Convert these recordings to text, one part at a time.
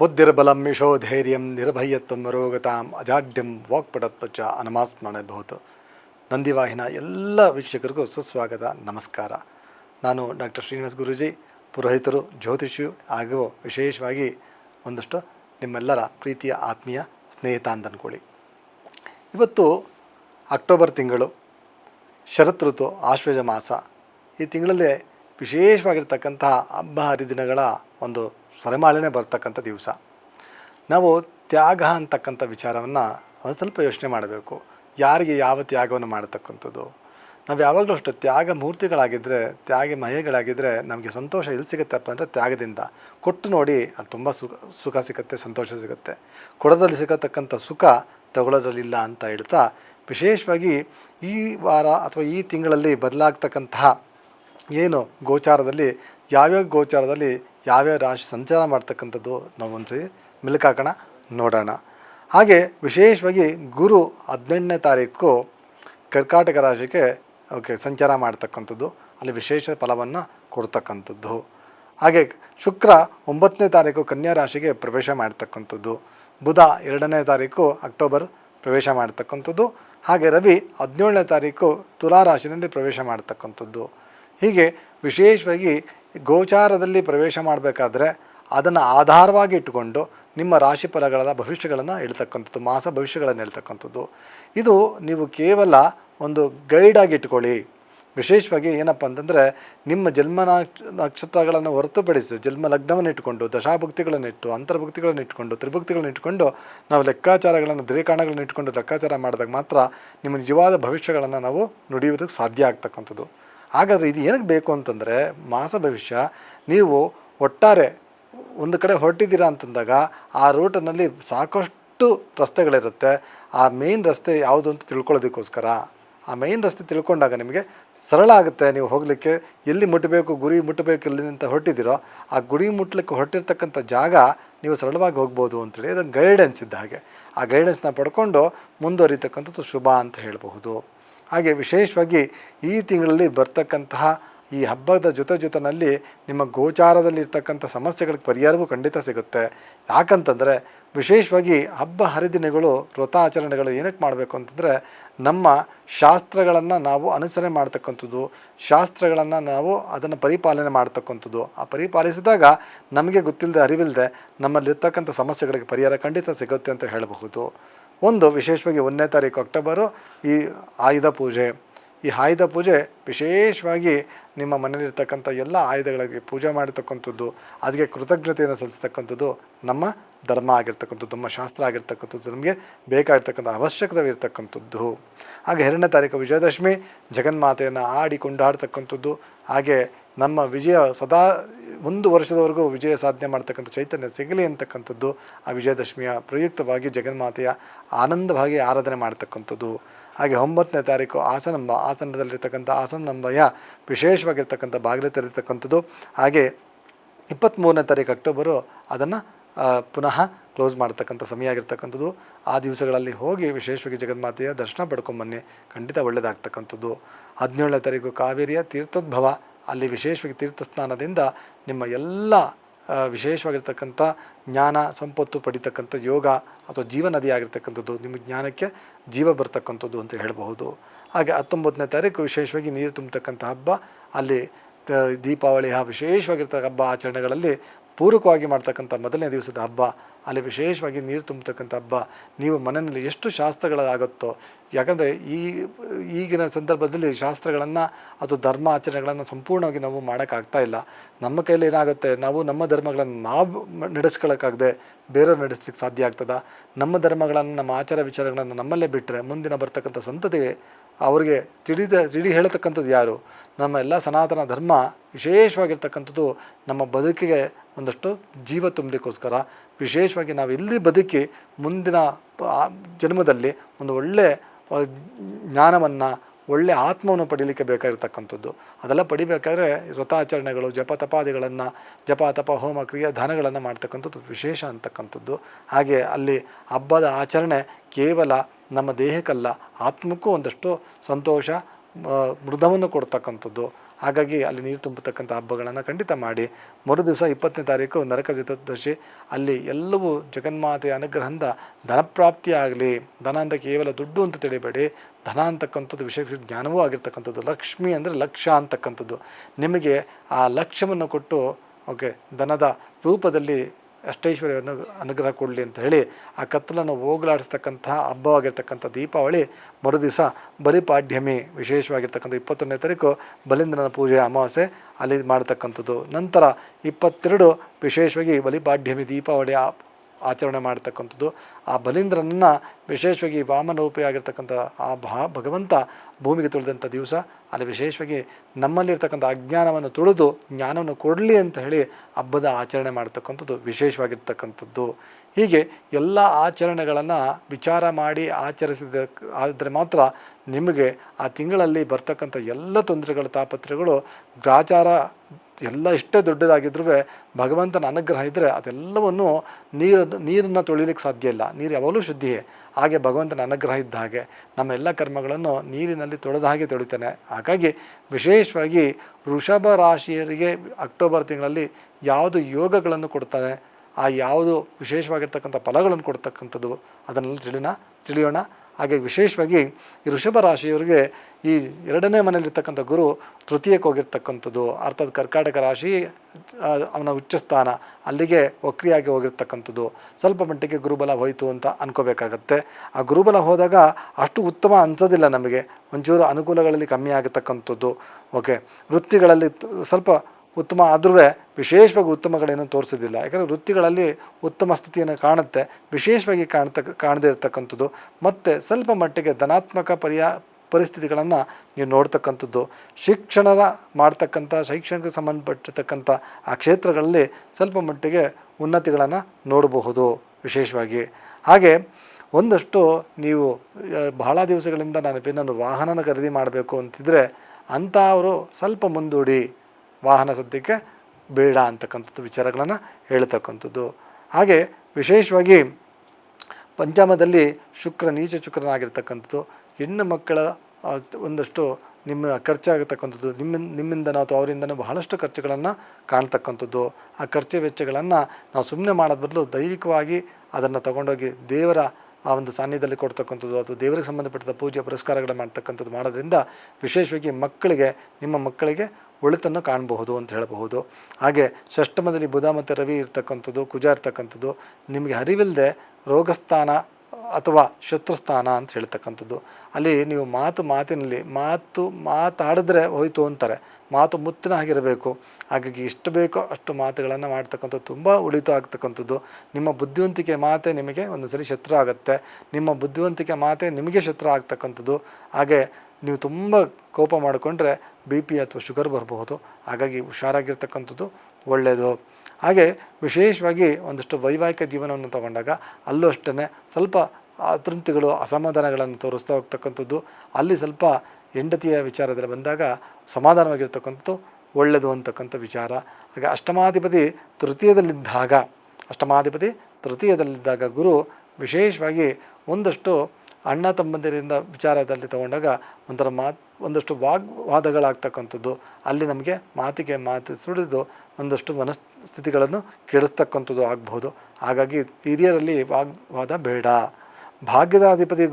ಬುದ್ಧಿರ್ಬಲಂ ಯಶೋಧೈರ್ಯಂ ನಿರ್ಭಯತ್ವಂ ರೋಗತಾಂ ಅಜಾಡ್ಯಂ ವಾಕ್ಪಟತ್ವಚ ಅನಮಾಸ್ಮರಣೆ ಬಹುದು ನಂದಿವಾಹಿನ ಎಲ್ಲ ವೀಕ್ಷಕರಿಗೂ ಸುಸ್ವಾಗತ ನಮಸ್ಕಾರ. ನಾನು ಡಾಕ್ಟರ್ ಶ್ರೀನಿವಾಸ್ ಗುರೂಜಿ, ಪುರೋಹಿತರು, ಜ್ಯೋತಿಷಿಯು ಹಾಗೂ ವಿಶೇಷವಾಗಿ ಒಂದಷ್ಟು ನಿಮ್ಮೆಲ್ಲರ ಪ್ರೀತಿಯ ಆತ್ಮೀಯ ಸ್ನೇಹಿತ ಅಂತ ಇವತ್ತು ಅಕ್ಟೋಬರ್ ತಿಂಗಳು, ಶರತ್ ಋತು, ಆಶ್ವಜ ಮಾಸ. ಈ ತಿಂಗಳಲ್ಲಿ ವಿಶೇಷವಾಗಿರ್ತಕ್ಕಂತಹ ಹಬ್ಬ ಹರಿದಿನಗಳ ಒಂದು ಸರಮಾಳೆನೇ ಬರ್ತಕ್ಕಂಥ ದಿವಸ. ನಾವು ತ್ಯಾಗ ಅಂತಕ್ಕಂಥ ವಿಚಾರವನ್ನು ಒಂದು ಸ್ವಲ್ಪ ಯೋಚನೆ ಮಾಡಬೇಕು. ಯಾರಿಗೆ ಯಾವ ತ್ಯಾಗವನ್ನು ಮಾಡತಕ್ಕಂಥದ್ದು? ನಾವು ಯಾವಾಗಲೂ ಅಷ್ಟು ತ್ಯಾಗ ಮೂರ್ತಿಗಳಾಗಿದ್ದರೆ ತ್ಯಾಗ ಮಹೆಗಳಾಗಿದ್ದರೆ ನಮಗೆ ಸಂತೋಷ ಎಲ್ಲಿ ಸಿಗುತ್ತಪ್ಪ ಅಂದರೆ ತ್ಯಾಗದಿಂದ. ಕೊಟ್ಟು ನೋಡಿ ಅದು ತುಂಬ ಸುಖ ಸುಖ ಸಿಗುತ್ತೆ, ಸಂತೋಷ ಸಿಗುತ್ತೆ. ಕೊಡೋದ್ರಲ್ಲಿ ಸಿಗತಕ್ಕಂಥ ಸುಖ ತಗೊಳ್ಳೋದ್ರಲ್ಲಿಲ್ಲ ಅಂತ ಹೇಳ್ತಾ ವಿಶೇಷವಾಗಿ ಈ ವಾರ ಅಥವಾ ಈ ತಿಂಗಳಲ್ಲಿ ಬದಲಾಗ್ತಕ್ಕಂತಹ ಏನು ಗೋಚಾರದಲ್ಲಿ, ಯಾವ್ಯಾವ ಗೋಚಾರದಲ್ಲಿ ಯಾವ್ಯಾವ ರಾಶಿ ಸಂಚಾರ ಮಾಡ್ತಕ್ಕಂಥದ್ದು ನಾವು ಒಂದ್ಸರಿ ಹಾಕೋಣ, ನೋಡೋಣ. ಹಾಗೆ ವಿಶೇಷವಾಗಿ ಗುರು ಹದಿನೆಂಟನೇ ತಾರೀಕು ಕರ್ಕಾಟಕ ರಾಶಿಗೆ, ಓಕೆ, ಸಂಚಾರ ಮಾಡ್ತಕ್ಕಂಥದ್ದು, ಅಲ್ಲಿ ವಿಶೇಷ ಫಲವನ್ನು ಕೊಡ್ತಕ್ಕಂಥದ್ದು. ಹಾಗೆ ಶುಕ್ರ ಒಂಬತ್ತನೇ ತಾರೀಕು ಕನ್ಯಾ ರಾಶಿಗೆ ಪ್ರವೇಶ ಮಾಡ್ತಕ್ಕಂಥದ್ದು. ಬುಧ ಎರಡನೇ ತಾರೀಕು ಅಕ್ಟೋಬರ್ ಪ್ರವೇಶ ಮಾಡ್ತಕ್ಕಂಥದ್ದು. ಹಾಗೆ ರವಿ ಹದಿನೇಳನೇ ತಾರೀಕು ತುಲಾ ರಾಶಿನಲ್ಲಿ ಪ್ರವೇಶ ಮಾಡ್ತಕ್ಕಂಥದ್ದು. ಹೀಗೆ ವಿಶೇಷವಾಗಿ ಗೋಚಾರದಲ್ಲಿ ಪ್ರವೇಶ ಮಾಡಬೇಕಾದ್ರೆ ಅದನ್ನು ಆಧಾರವಾಗಿ ಇಟ್ಟುಕೊಂಡು ನಿಮ್ಮ ರಾಶಿ ಫಲಗಳ ಭವಿಷ್ಯಗಳನ್ನು ಹೇಳ್ತಕ್ಕಂಥದ್ದು, ಮಾಸ ಭವಿಷ್ಯಗಳನ್ನು ಹೇಳ್ತಕ್ಕಂಥದ್ದು. ಇದು ನೀವು ಕೇವಲ ಒಂದು ಗೈಡಾಗಿ ಇಟ್ಕೊಳ್ಳಿ ವಿಶೇಷವಾಗಿ ಏನಪ್ಪ ಅಂತಂದರೆ ನಿಮ್ಮ ಜನ್ಮ ನಾಕ್ಷ, ನಕ್ಷತ್ರಗಳನ್ನು ಹೊರತುಪಡಿಸಿ ಜನ್ಮ ಲಗ್ನವನ್ನು ಇಟ್ಕೊಂಡು ದಶಾಭುಕ್ತಿಗಳನ್ನು ಇಟ್ಟು, ಅಂತರ್ಭುಕ್ತಿಗಳನ್ನು ಇಟ್ಕೊಂಡು ತ್ರಿಭುಕ್ತಿಗಳನ್ನು ಇಟ್ಕೊಂಡು ನಾವು ಲೆಕ್ಕಾಚಾರಗಳನ್ನು ದ್ರೇಕಾಣಗಳನ್ನ ಇಟ್ಕೊಂಡು ಲೆಕ್ಕಾಚಾರ ಮಾಡಿದಾಗ ಮಾತ್ರ ನಿಮ್ಮ ನಿಜವಾದ ಭವಿಷ್ಯಗಳನ್ನು ನಾವು ನುಡಿಯುವುದಕ್ಕೆ ಸಾಧ್ಯ ಆಗ್ತಕ್ಕಂಥದ್ದು. ಹಾಗಾದರೆ ಇದು ಏನಕ್ಕೆ ಬೇಕು ಅಂತಂದರೆ ಮಾಸ ಭವಿಷ್ಯ, ನೀವು ಒಟ್ಟಾರೆ ಒಂದು ಕಡೆ ಹೊರಟಿದ್ದೀರಾ ಅಂತಂದಾಗ ಆ ರೂಟಿನಲ್ಲಿ ಸಾಕಷ್ಟು ರಸ್ತೆಗಳಿರುತ್ತೆ. ಆ ಮೇಯ್ನ್ ರಸ್ತೆ ಯಾವುದು ಅಂತ ತಿಳ್ಕೊಳ್ಳೋದಕ್ಕೋಸ್ಕರ, ಆ ಮೇಯ್ನ್ ರಸ್ತೆ ತಿಳ್ಕೊಂಡಾಗ ನಿಮಗೆ ಸರಳ ಆಗುತ್ತೆ. ನೀವು ಹೋಗಲಿಕ್ಕೆ ಎಲ್ಲಿ ಮುಟ್ಟಬೇಕು ಗುರಿ ಮುಟ್ಟಬೇಕು ಎಲ್ಲಿ ಅಂತ ಹೊರಟಿದ್ದೀರೋ ಆ ಗುರಿ ಮುಟ್ಲಿಕ್ಕೆ ಹೊರಟಿರ್ತಕ್ಕಂಥ ಜಾಗ ನೀವು ಸರಳವಾಗಿ ಹೋಗ್ಬೋದು ಅಂತೇಳಿ ಅದನ್ನು ಗೈಡೆನ್ಸ್ ಇದ್ದ ಹಾಗೆ. ಆ ಗೈಡೆನ್ಸ್ನ ಪಡ್ಕೊಂಡು ಮುಂದುವರಿತಕ್ಕಂಥದ್ದು ಶುಭ ಅಂತ ಹೇಳಬಹುದು. ಹಾಗೆ ವಿಶೇಷವಾಗಿ ಈ ತಿಂಗಳಲ್ಲಿ ಬರ್ತಕ್ಕಂತಹ ಈ ಹಬ್ಬದ ಜೊತೆ ಜೊತೆನಲ್ಲಿ ನಿಮ್ಮ ಗೋಚಾರದಲ್ಲಿ ಇರ್ತಕ್ಕಂಥ ಸಮಸ್ಯೆಗಳಿಗೆ ಪರಿಹಾರವೂ ಖಂಡಿತ ಸಿಗುತ್ತೆ. ಯಾಕಂತಂದರೆ ವಿಶೇಷವಾಗಿ ಹಬ್ಬ ಹರಿದಿನಗಳು ವ್ರತಾಚರಣೆಗಳು ಏನಕ್ಕೆ ಮಾಡಬೇಕು ಅಂತಂದರೆ ನಮ್ಮ ಶಾಸ್ತ್ರಗಳನ್ನು ನಾವು ಅನುಸರಣೆ ಮಾಡ್ತಕ್ಕಂಥದ್ದು, ಶಾಸ್ತ್ರಗಳನ್ನು ನಾವು ಅದನ್ನು ಪರಿಪಾಲನೆ ಮಾಡ್ತಕ್ಕಂಥದ್ದು. ಆ ಪರಿಪಾಲಿಸಿದಾಗ ನಮಗೆ ಗೊತ್ತಿಲ್ಲದೆ, ಅರಿವಿಲ್ಲದೆ ನಮ್ಮಲ್ಲಿರ್ತಕ್ಕಂಥ ಸಮಸ್ಯೆಗಳಿಗೆ ಪರಿಹಾರ ಖಂಡಿತ ಸಿಗುತ್ತೆ ಅಂತ ಹೇಳಬಹುದು. ಒಂದು ವಿಶೇಷವಾಗಿ ಒಂದನೇ ತಾರೀಕು ಅಕ್ಟೋಬರು, ಈ ಆಯುಧ ಪೂಜೆ. ಈ ಆಯುಧ ಪೂಜೆ ವಿಶೇಷವಾಗಿ ನಿಮ್ಮ ಮನೆಯಲ್ಲಿರ್ತಕ್ಕಂಥ ಎಲ್ಲ ಆಯುಧಗಳಿಗೆ ಪೂಜೆ ಮಾಡಿರ್ತಕ್ಕಂಥದ್ದು, ಅದಕ್ಕೆ ಕೃತಜ್ಞತೆಯನ್ನು ಸಲ್ಲಿಸ್ತಕ್ಕಂಥದ್ದು ನಮ್ಮ ಧರ್ಮ ಆಗಿರ್ತಕ್ಕಂಥದ್ದು, ನಮ್ಮ ಶಾಸ್ತ್ರ ಆಗಿರ್ತಕ್ಕಂಥದ್ದು, ನಮಗೆ ಬೇಕಾಗಿರ್ತಕ್ಕಂಥ ಅವಶ್ಯಕತೆ ಇರ್ತಕ್ಕಂಥದ್ದು. ಹಾಗೆ ಎರಡನೇ ತಾರೀಕು ವಿಜಯದಶಮಿ, ಜಗನ್ಮಾತೆಯನ್ನು ಆಡಿ ಕೊಂಡಾಡ್ತಕ್ಕಂಥದ್ದು. ಹಾಗೆ ನಮ್ಮ ವಿಜಯ ಸದಾ ಒಂದು ವರ್ಷದವರೆಗೂ ವಿಜಯ ಸಾಧನೆ ಮಾಡ್ತಕ್ಕಂಥ ಚೈತನ್ಯ ಸಿಗಲಿ ಅಂತಕ್ಕಂಥದ್ದು ಆ ವಿಜಯದಶಮಿಯ ಪ್ರಯುಕ್ತವಾಗಿ ಜಗನ್ಮಾತೆಯ ಆನಂದವಾಗಿ ಆರಾಧನೆ ಮಾಡ್ತಕ್ಕಂಥದ್ದು. ಹಾಗೆ ಒಂಬತ್ತನೇ ತಾರೀಕು ಆಸನಂಬ ಆಸನದಲ್ಲಿರ್ತಕ್ಕಂಥ ಆಸನಂಬಯ ವಿಶೇಷವಾಗಿರ್ತಕ್ಕಂಥ ಬಾಗಿಲು ತೆರೆದಿರ್ತಕ್ಕಂಥದ್ದು ಹಾಗೆ ಇಪ್ಪತ್ತ್ಮೂರನೇ ತಾರೀಕು ಅಕ್ಟೋಬರು ಅದನ್ನು ಪುನಃ ಕ್ಲೋಸ್ ಮಾಡ್ತಕ್ಕಂಥ ಸಮಯ ಆಗಿರ್ತಕ್ಕಂಥದ್ದು. ಆ ದಿವಸಗಳಲ್ಲಿ ಹೋಗಿ ವಿಶೇಷವಾಗಿ ಜಗನ್ಮಾತೆಯ ದರ್ಶನ ಪಡ್ಕೊಂಬನ್ನಿ ಖಂಡಿತ ಒಳ್ಳೆಯದಾಗ್ತಕ್ಕಂಥದ್ದು ಹದಿನೇಳನೇ ತಾರೀಕು ಕಾವೇರಿಯ ತೀರ್ಥೋದ್ಭವ ಅಲ್ಲಿ ವಿಶೇಷವಾಗಿ ತೀರ್ಥ ಸ್ನಾನದಿಂದ ನಿಮ್ಮ ಎಲ್ಲ ಆ, ವಿಶೇಷವಾಗಿರ್ತಕ್ಕಂಥ ಜ್ಞಾನ ಸಂಪತ್ತು ಪಡಿತಕ್ಕಂಥ ಯೋಗ ಅಥವಾ ಜೀವನದಿ ಆಗಿರ್ತಕ್ಕಂಥದ್ದು ನಿಮ್ಮ ಜ್ಞಾನಕ್ಕೆ ಜೀವ ಬರ್ತಕ್ಕಂಥದ್ದು ಅಂತ ಹೇಳಬಹುದು. ಹಾಗೆ ಹತ್ತೊಂಬತ್ತನೇ ತಾರೀಕು ವಿಶೇಷವಾಗಿ ನೀರು ತುಂಬತಕ್ಕಂಥ ಹಬ್ಬ ಅಲ್ಲಿ ದೀಪಾವಳಿ ಹಬ್ಬ ವಿಶೇಷವಾಗಿರ್ತಕ್ಕ ಹಬ್ಬ ಆಚರಣೆಗಳಲ್ಲಿ ಪೂರಕವಾಗಿ ಮಾಡ್ತಕ್ಕಂಥ ಮೊದಲನೇ ದಿವಸದ ಹಬ್ಬ, ಅಲ್ಲಿ ವಿಶೇಷವಾಗಿ ನೀರು ತುಂಬತಕ್ಕಂಥ ಹಬ್ಬ, ನೀವು ಮನೆಯಲ್ಲಿ ಎಷ್ಟು ಶಾಸ್ತ್ರಗಳಾಗುತ್ತೋ, ಯಾಕಂದರೆ ಈ, ಈಗಿನ ಸಂದರ್ಭದಲ್ಲಿ ಶಾಸ್ತ್ರಗಳನ್ನು ಅಥವಾ ಧರ್ಮ ಆಚರಣೆಗಳನ್ನು ಸಂಪೂರ್ಣವಾಗಿ ನಾವು ಮಾಡೋಕ್ಕಾಗ್ತಾ ಇಲ್ಲ. ನಮ್ಮ ಕೈಯಲ್ಲಿ ಏನಾಗುತ್ತೆ, ನಾವು ನಮ್ಮ ಧರ್ಮಗಳನ್ನು ನಾವು ನಡೆಸ್ಕೊಳ್ಳೋಕ್ಕಾಗದೆ ಬೇರೆಯವ್ರು ನಡೆಸ್ಲಿಕ್ಕೆ ಸಾಧ್ಯ ಆಗ್ತದ? ನಮ್ಮ ಧರ್ಮಗಳನ್ನು, ನಮ್ಮ ಆಚಾರ ವಿಚಾರಗಳನ್ನು ನಮ್ಮಲ್ಲೇ ಬಿಟ್ಟರೆ ಮುಂದಿನ ಬರ್ತಕ್ಕಂಥ ಸಂತತಿಗೆ ಅವರಿಗೆ ತಿಳಿದ ತಿಳಿ ಹೇಳತಕ್ಕಂಥದ್ದು ಯಾರು? ನಮ್ಮ ಎಲ್ಲ ಸನಾತನ ಧರ್ಮ ವಿಶೇಷವಾಗಿರ್ತಕ್ಕಂಥದ್ದು ನಮ್ಮ ಬದುಕಿಗೆ ಒಂದಷ್ಟು ಜೀವ ತುಂಬಲಿಕ್ಕೋಸ್ಕರ ವಿಶೇಷವಾಗಿ ನಾವು ಇಲ್ಲಿ ಬದುಕಿ ಮುಂದಿನ ಜನ್ಮದಲ್ಲಿ ಒಂದು ಒಳ್ಳೆ ಆ, ಜ್ಞಾನವನ್ನು ಒಳ್ಳೆ ಆತ್ಮವನ್ನು ಪಡೀಲಿಕ್ಕೆ ಬೇಕಾಗಿರ್ತಕ್ಕಂಥದ್ದು. ಅದೆಲ್ಲ ಪಡಿಬೇಕಾದ್ರೆ ವ್ರತಾಚರಣೆಗಳು ಜಪ ತಪಾದಿಗಳನ್ನು, ಜಪ, ತಪ, ಹೋಮ, ಕ್ರಿಯಾ, ದಾನಗಳನ್ನು ಮಾಡ್ತಕ್ಕಂಥದ್ದು ವಿಶೇಷ ಅಂತಕ್ಕಂಥದ್ದು. ಹಾಗೆ ಅಲ್ಲಿ ಹಬ್ಬದ ಆಚರಣೆ ಕೇವಲ ನಮ್ಮ ದೇಹಕ್ಕಲ್ಲ, ಆತ್ಮಕ್ಕೂ ಒಂದಷ್ಟು ಸಂತೋಷ ಮೃದವನ್ನು ಕೊಡ್ತಕ್ಕಂಥದ್ದು. ಹಾಗಾಗಿ ಅಲ್ಲಿ ನೀರು ತುಂಬತಕ್ಕಂಥ ಹಬ್ಬಗಳನ್ನು ಖಂಡಿತ ಮಾಡಿ. ಮರು ದಿವಸ ಇಪ್ಪತ್ತನೇ ತಾರೀಕು ನರಕ ಚತುರ್ದಶಿ, ಅಲ್ಲಿ ಎಲ್ಲವೂ ಜಗನ್ಮಾತೆಯ ಅನುಗ್ರಹದಿಂದ ಧನಪ್ರಾಪ್ತಿಯಾಗಲಿ. ಧನ ಅಂತ ಕೇವಲ ದುಡ್ಡು ಅಂತ ತಿಳಿಬೇಡಿ. ಧನ ಅಂತಕ್ಕಂಥದ್ದು, ವಿಶೇಷ ಜ್ಞಾನವೂ ಆಗಿರ್ತಕ್ಕಂಥದ್ದು, ಲಕ್ಷ್ಮಿ ಅಂದರೆ ಲಕ್ಷ್ಯ ಅಂತಕ್ಕಂಥದ್ದು. ನಿಮಗೆ ಆ ಲಕ್ಷ್ಯವನ್ನು ಕೊಟ್ಟು, ಓಕೆ, ಧನದ ರೂಪದಲ್ಲಿ ಅಷ್ಟೈಶ್ವರ್ಯವನ್ನು ಅನುಗ್ರಹ ಕೊಡಲಿ ಅಂತ ಹೇಳಿ, ಆ ಕತ್ತಲನ್ನು ಹೋಗಲಾಡಿಸ್ತಕ್ಕಂತಹ ಹಬ್ಬವಾಗಿರ್ತಕ್ಕಂಥ ದೀಪಾವಳಿ ಮರುದಿವಸ ಬಲಿಪಾಡ್ಯಮಿ ವಿಶೇಷವಾಗಿರ್ತಕ್ಕಂಥ ಇಪ್ಪತ್ತೊಂದನೇ ತಾರೀಕು ಬಲೀಂದ್ರನ ಪೂಜೆ ಅಮಾವಾಸ್ಯೆ, ಅಲ್ಲಿ ಮಾಡತಕ್ಕಂಥದ್ದು. ನಂತರ ಇಪ್ಪತ್ತೆರಡು ವಿಶೇಷವಾಗಿ ಬಲಿಪಾಡ್ಯಮಿ ದೀಪಾವಳಿ ಆಚರಣೆ ಮಾಡ್ತಕ್ಕಂಥದ್ದು. ಆ ಬಲೀಂದ್ರನನ್ನು ವಿಶೇಷವಾಗಿ ವಾಮನರೂಪಿಯಾಗಿರ್ತಕ್ಕಂಥ ಆ ಭಾ, ಭಗವಂತ ಭೂಮಿಗೆ ತುಳಿದಂಥ ದಿವಸ, ಅಲ್ಲಿ ವಿಶೇಷವಾಗಿ ನಮ್ಮಲ್ಲಿರ್ತಕ್ಕಂಥ ಅಜ್ಞಾನವನ್ನು ತುಳಿದು ಜ್ಞಾನವನ್ನು ಕೊಡಲಿ ಅಂತ ಹೇಳಿ ಹಬ್ಬದ ಆಚರಣೆ ಮಾಡ್ತಕ್ಕಂಥದ್ದು ವಿಶೇಷವಾಗಿರ್ತಕ್ಕಂಥದ್ದು. ಹೀಗೆ ಎಲ್ಲ ಆಚರಣೆಗಳನ್ನು ವಿಚಾರ ಮಾಡಿ ಆಚರಿಸಿದ, ಆದರೆ ಮಾತ್ರ ನಿಮಗೆ ಆ ತಿಂಗಳಲ್ಲಿ ಬರ್ತಕ್ಕಂಥ ಎಲ್ಲ ತೊಂದರೆಗಳು ತಾಪತ್ರಗಳು ಗ್ರಾಚಾರ ಎಲ್ಲ ಇಷ್ಟೇ ದೊಡ್ಡದಾಗಿದ್ರೂ ಭಗವಂತನ ಅನುಗ್ರಹ ಇದ್ದರೆ ಅದೆಲ್ಲವನ್ನು ನೀರು, ನೀರನ್ನು ತೊಳಿಲಿಕ್ಕೆ ಸಾಧ್ಯ ಇಲ್ಲ. ನೀರು ಯಾವಾಗಲೂ ಶುದ್ಧಿಯೇ ಹಾಗೆ ಭಗವಂತನ ಅನುಗ್ರಹ ಇದ್ದ ಹಾಗೆ ನಮ್ಮ ಎಲ್ಲ ಕರ್ಮಗಳನ್ನು ನೀರಿನಲ್ಲಿ ತೊಳೆದ ಹಾಗೆ ತೊಳಿತಾನೆ. ಹಾಗಾಗಿ ವಿಶೇಷವಾಗಿ ವೃಷಭ ರಾಶಿಯರಿಗೆ ಅಕ್ಟೋಬರ್ ತಿಂಗಳಲ್ಲಿ ಯಾವುದು ಯೋಗಗಳನ್ನು ಕೊಡ್ತಾನೆ, ಆ ಯಾವುದು ವಿಶೇಷವಾಗಿರ್ತಕ್ಕಂಥ ಫಲಗಳನ್ನು ಕೊಡ್ತಕ್ಕಂಥದ್ದು, ಅದನ್ನೆಲ್ಲ ತಿಳಿನ, ತಿಳಿಯೋಣ. ಹಾಗೆ ವಿಶೇಷವಾಗಿ ಈ ವೃಷಭ ರಾಶಿಯವರಿಗೆ ಈ ಎರಡನೇ ಮನೆಯಲ್ಲಿರ್ತಕ್ಕಂಥ ಗುರು ತೃತೀಯಕ್ಕೆ ಹೋಗಿರ್ತಕ್ಕಂಥದ್ದು, ಅರ್ಥಾತ್ ಕರ್ಕಾಟಕ ರಾಶಿ ಅವನ ಉಚ್ಚ ಸ್ಥಾನ ಅಲ್ಲಿಗೆ ವಕ್ರಿಯಾಗಿ ಹೋಗಿರ್ತಕ್ಕಂಥದ್ದು. ಸ್ವಲ್ಪ ಮಟ್ಟಿಗೆ ಗುರುಬಲ ಹೋಯಿತು ಅಂತ ಅನ್ಕೋಬೇಕಾಗತ್ತೆ. ಆ ಗುರುಬಲ ಹೋದಾಗ ಅಷ್ಟು ಉತ್ತಮ ಅನ್ಸೋದಿಲ್ಲ ನಮಗೆ. ಒಂಚೂರು ಅನುಕೂಲಗಳಲ್ಲಿ ಕಮ್ಮಿ ಆಗತಕ್ಕಂಥದ್ದು. ಓಕೆ. ವೃತ್ತಿಗಳಲ್ಲಿ ಸ್ವಲ್ಪ ಉತ್ತಮ ಆದ್ರೂ ವಿಶೇಷವಾಗಿ ಉತ್ತಮಗಳೇನು ತೋರಿಸೋದಿಲ್ಲ. ಯಾಕಂದರೆ ವೃತ್ತಿಗಳಲ್ಲಿ ಉತ್ತಮ ಸ್ಥಿತಿಯನ್ನು ಕಾಣುತ್ತೆ, ವಿಶೇಷವಾಗಿ ಕಾಣ್ತಕ್ಕ ಕಾಣದೇ ಇರತಕ್ಕಂಥದ್ದು. ಮತ್ತು ಸ್ವಲ್ಪ ಮಟ್ಟಿಗೆ ಧನಾತ್ಮಕ ಪರ್ಯಾ, ಪರಿಸ್ಥಿತಿಗಳನ್ನು ನೀವು ನೋಡ್ತಕ್ಕಂಥದ್ದು. ಶಿಕ್ಷಣದ ಮಾಡ್ತಕ್ಕಂಥ, ಶೈಕ್ಷಣಿಕ ಸಂಬಂಧಪಟ್ಟಿರ್ತಕ್ಕಂಥ ಆ ಕ್ಷೇತ್ರಗಳಲ್ಲಿ ಸ್ವಲ್ಪ ಮಟ್ಟಿಗೆ ಉನ್ನತಿಗಳನ್ನು ನೋಡಬಹುದು ವಿಶೇಷವಾಗಿ. ಹಾಗೆ ಒಂದಷ್ಟು ನೀವು ಬಹಳ ದಿವಸಗಳಿಂದ ನಾನು ಪಿನ್ನನ್ನು ವಾಹನನ ಖರೀದಿ ಮಾಡಬೇಕು ಅಂತಿದ್ರೆ ಅಂಥವರು ಸ್ವಲ್ಪ ಮುಂದೂಡಿ. ವಾಹನ ಸದ್ಯಕ್ಕೆ ಬೇಡ ಅಂತಕ್ಕಂಥದ್ದು ವಿಚಾರಗಳನ್ನು ಹೇಳ್ತಕ್ಕಂಥದ್ದು. ಹಾಗೆ ವಿಶೇಷವಾಗಿ ಪಂಚಮದಲ್ಲಿ ಶುಕ್ರ, ನೀಚ ಶುಕ್ರನಾಗಿರ್ತಕ್ಕಂಥದ್ದು. ಹೆಣ್ಣು ಮಕ್ಕಳ ಒಂದಷ್ಟು ನಿಮ್ಮ ಖರ್ಚಾಗತಕ್ಕಂಥದ್ದು, ನಿಮ್ಮ ನಿಮ್ಮಿಂದನೋ ಅಥವಾ ಅವರಿಂದನೋ ಬಹಳಷ್ಟು ಖರ್ಚುಗಳನ್ನು ಕಾಣ್ತಕ್ಕಂಥದ್ದು. ಆ ಖರ್ಚು ವೆಚ್ಚಗಳನ್ನು ನಾವು ಸುಮ್ಮನೆ ಮಾಡೋದ್ ಬದಲು ದೈವಿಕವಾಗಿ ಅದನ್ನು ತಗೊಂಡೋಗಿ ದೇವರ ಆ ಒಂದು ಸಾನ್ನಿಧ್ಯದಲ್ಲಿ ಕೊಡ್ತಕ್ಕಂಥದ್ದು ಅಥವಾ ದೇವರಿಗೆ ಸಂಬಂಧಪಟ್ಟ ಪೂಜೆ ಪುರಸ್ಕಾರಗಳು ಮಾಡ್ತಕ್ಕಂಥದ್ದು ಮಾಡೋದ್ರಿಂದ ವಿಶೇಷವಾಗಿ ಮಕ್ಕಳಿಗೆ, ನಿಮ್ಮ ಮಕ್ಕಳಿಗೆ ಒಳಿತನ್ನು ಕಾಣಬಹುದು ಅಂತ ಹೇಳಬಹುದು. ಹಾಗೆ ಷಷ್ಟಮದಲ್ಲಿ ಬುಧ ಮತ್ತು ರವಿ ಇರ್ತಕ್ಕಂಥದ್ದು, ಕುಜ ಇರ್ತಕ್ಕಂಥದ್ದು, ನಿಮಗೆ ಅರಿವಿಲ್ಲದೆ ರೋಗಸ್ಥಾನ ಅಥವಾ ಶತ್ರುಸ್ಥಾನ ಅಂತ ಹೇಳ್ತಕ್ಕಂಥದ್ದು. ಅಲ್ಲಿ ನೀವು ಮಾತು ಮಾತಿನಲ್ಲಿ, ಮಾತು ಮಾತಾಡಿದ್ರೆ ಹೋಯಿತು ಅಂತಾರೆ. ಮಾತು ಮುತ್ತಿನ ಆಗಿರಬೇಕು ಹಾಗಾಗಿ ಎಷ್ಟು ಬೇಕೋ ಅಷ್ಟು ಮಾತುಗಳನ್ನು ಮಾಡ್ತಕ್ಕಂಥದ್ದು ತುಂಬ ಉಳಿತು ಆಗ್ತಕ್ಕಂಥದ್ದು. ನಿಮ್ಮ ಬುದ್ಧಿವಂತಿಕೆ ಮಾತೆ ನಿಮಗೆ ಒಂದು ಸರಿ ಶತ್ರು ಆಗುತ್ತೆ. ನಿಮ್ಮ ಬುದ್ಧಿವಂತಿಕೆ ಮಾತೆ ನಿಮಗೆ ಶತ್ರು ಆಗ್ತಕ್ಕಂಥದ್ದು. ಹಾಗೆ ನೀವು ತುಂಬ ಕೋಪ ಮಾಡಿಕೊಂಡ್ರೆ ಬಿ ಪಿ ಅಥವಾ ಶುಗರ್ ಬರಬಹುದು. ಹಾಗಾಗಿ ಹುಷಾರಾಗಿರ್ತಕ್ಕಂಥದ್ದು ಒಳ್ಳೆಯದು ಹಾಗೆ ವಿಶೇಷವಾಗಿ ಒಂದಷ್ಟು ವೈವಾಹಿಕ ಜೀವನವನ್ನು ತಗೊಂಡಾಗ ಅಲ್ಲೂ ಅಷ್ಟೇ ಸ್ವಲ್ಪ ಅತೃಪ್ತಿಗಳು, ಅಸಮಾಧಾನಗಳನ್ನು ತೋರಿಸ್ತಾ ಹೋಗ್ತಕ್ಕಂಥದ್ದು, ಅಲ್ಲಿ ಸ್ವಲ್ಪ ಹೆಂಡತಿಯ ವಿಚಾರದಲ್ಲಿ ಬಂದಾಗ ಸಮಾಧಾನವಾಗಿರ್ತಕ್ಕಂಥದ್ದು ಒಳ್ಳೆಯದು ಅಂತಕ್ಕಂಥ ವಿಚಾರ. ಹಾಗೆ ಅಷ್ಟಮಾಧಿಪತಿ ತೃತೀಯದಲ್ಲಿದ್ದಾಗ ಅಷ್ಟಮಾಧಿಪತಿ ತೃತೀಯದಲ್ಲಿದ್ದಾಗ ಗುರು ವಿಶೇಷವಾಗಿ ಒಂದಷ್ಟು ಅಣ್ಣ ತಮ್ಮಂದಿರಿಂದ ವಿಚಾರದಲ್ಲಿ ತಗೊಂಡಾಗ ಒಂಥರ ಮಾತು, ಒಂದಷ್ಟು ವಾಗ್ವಾದಗಳಾಗ್ತಕ್ಕಂಥದ್ದು ಅಲ್ಲಿ ನಮಗೆ ಮಾತಿಗೆ ಮಾತು ಸುಳಿದು ಒಂದಷ್ಟು ಮನಸ್ಥಿತಿಗಳನ್ನು ಕೆಡಿಸ್ತಕ್ಕಂಥದ್ದು ಆಗಬಹುದು. ಹಾಗಾಗಿ ಹಿರಿಯರಲ್ಲಿ ವಾಗ್ವಾದ ಬೇಡ. ಭಾಗ್ಯದ ಅಧಿಪತಿ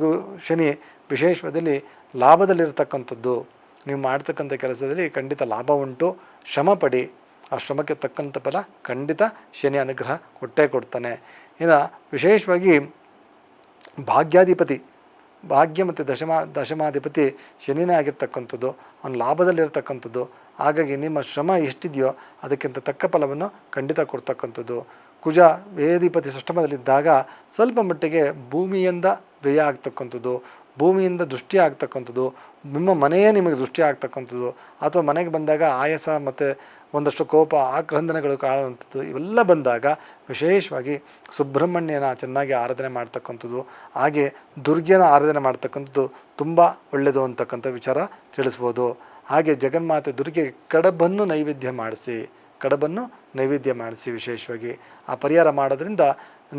ಶನಿ ವಿಶೇಷದಲ್ಲಿ ಲಾಭದಲ್ಲಿರತಕ್ಕಂಥದ್ದು. ನೀವು ಮಾಡ್ತಕ್ಕಂಥ ಕೆಲಸದಲ್ಲಿ ಖಂಡಿತ ಲಾಭ ಉಂಟು. ಶ್ರಮ ಪಡಿ. ಆ ಶ್ರಮಕ್ಕೆ ತಕ್ಕಂಥ ಫಲ ಖಂಡಿತ ಶನಿ ಅನುಗ್ರಹ ಕೊಟ್ಟೇ ಕೊಡ್ತಾನೆ. ಇನ್ನು ವಿಶೇಷವಾಗಿ ಭಾಗ್ಯಾಧಿಪತಿ ಭಾಗ್ಯ ಮತ್ತು ದಶಮ, ದಶಮಾಧಿಪತಿ ಶನಿನೇ ಆಗಿರ್ತಕ್ಕಂಥದ್ದು, ಅವನ ಲಾಭದಲ್ಲಿರ್ತಕ್ಕಂಥದ್ದು, ಹಾಗಾಗಿ ನಿಮ್ಮ ಶ್ರಮ ಎಷ್ಟಿದೆಯೋ ಅದಕ್ಕಿಂತ ತಕ್ಕ ಫಲವನ್ನು ಖಂಡಿತ ಕೊಡ್ತಕ್ಕಂಥದ್ದು. ಕುಜ ವೇದಿಪತಿ ಸಷ್ಟಮದಲ್ಲಿದ್ದಾಗ ಸ್ವಲ್ಪ ಮಟ್ಟಿಗೆ ಭೂಮಿಯಿಂದ ವ್ಯಯ ಆಗ್ತಕ್ಕಂಥದ್ದು, ಭೂಮಿಯಿಂದ ದೃಷ್ಟಿ ಆಗ್ತಕ್ಕಂಥದ್ದು, ನಿಮ್ಮ ಮನೆಯೇ ನಿಮಗೆ ದೃಷ್ಟಿ ಆಗ್ತಕ್ಕಂಥದ್ದು, ಅಥವಾ ಮನೆಗೆ ಬಂದಾಗ ಆಯಾಸ ಮತ್ತು ಒಂದಷ್ಟು ಕೋಪ, ಆಕ್ರಂದನಗಳು ಕಾಣುವಂಥದ್ದು ಇವೆಲ್ಲ ಬಂದಾಗ ವಿಶೇಷವಾಗಿ ಸುಬ್ರಹ್ಮಣ್ಯನ ಚೆನ್ನಾಗಿ ಆರಾಧನೆ ಮಾಡ್ತಕ್ಕಂಥದ್ದು, ಹಾಗೆ ದುರ್ಗೆನ ಆರಾಧನೆ ಮಾಡ್ತಕ್ಕಂಥದ್ದು ತುಂಬ ಒಳ್ಳೆಯದು ಅಂತಕ್ಕಂಥ ವಿಚಾರ ತಿಳಿಸ್ಬೋದು. ಹಾಗೆ ಜಗನ್ಮಾತೆ ದುರ್ಗೆ ಕಡಬನ್ನು ನೈವೇದ್ಯ ಮಾಡಿಸಿ, ಕಡಬನ್ನು ನೈವೇದ್ಯ ಮಾಡಿಸಿ ವಿಶೇಷವಾಗಿ. ಆ ಪರಿಹಾರ ಮಾಡೋದ್ರಿಂದ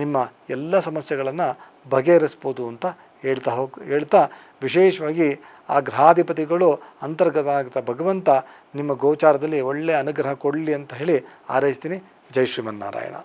ನಿಮ್ಮ ಎಲ್ಲ ಸಮಸ್ಯೆಗಳನ್ನು ಬಗೆಹರಿಸ್ಬೋದು ಅಂತ ಹೇಳ್ತಾ ಹೋಗ್, ಹೇಳ್ತಾ ವಿಶೇಷವಾಗಿ ಆ ಗ್ರಹಾಧಿಪತಿಗಳು ಅಂತರ್ಗತ ಆಗ್ತಾ ಭಗವಂತ ನಿಮ್ಮ ಗೋಚಾರದಲ್ಲಿ ಒಳ್ಳೆಯ ಅನುಗ್ರಹ ಕೊಡಲಿ ಅಂತ ಹೇಳಿ ಆರೈಸ್ತೀನಿ. ಜೈ ಶ್ರೀಮನ್ನಾರಾಯಣ.